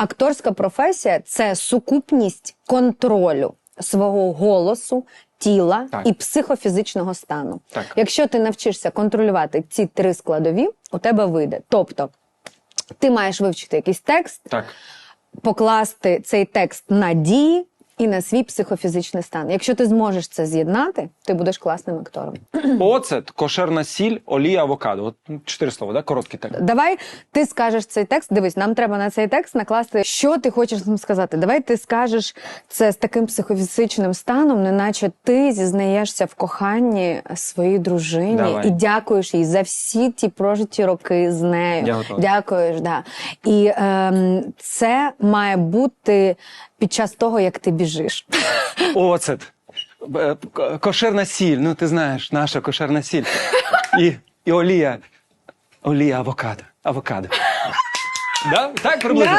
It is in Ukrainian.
Акторська професія це сукупність контролю свого голосу, тіла Так. і психофізичного стану. Так. Якщо ти навчишся контролювати ці три складові, у тебе вийде. Тобто, ти маєш вивчити якийсь текст, Так. покласти цей текст на дії і на свій психофізичний стан. Якщо ти зможеш це з'єднати, ти будеш класним актором. Оцет, кошерна сіль, олія, авокадо. От ну, чотири слова, да? Короткий текст. Давай ти скажеш цей текст. Дивись, нам треба на цей текст накласти, що ти хочеш нам сказати. Давай ти скажеш це з таким психофізичним станом, неначе ти зізнаєшся в коханні своїй дружині Давай. і дякуєш їй за всі ті прожиті роки з нею. Я. Дякуєш, да. І ем, це має бути під час того, як ти біжиш. Оцет. Е, Кошерна сіль. Ну, ти знаєш, наша кошерна сіль. І, і олія. Олія авокадо. Авокадо. Да? Так приблизно?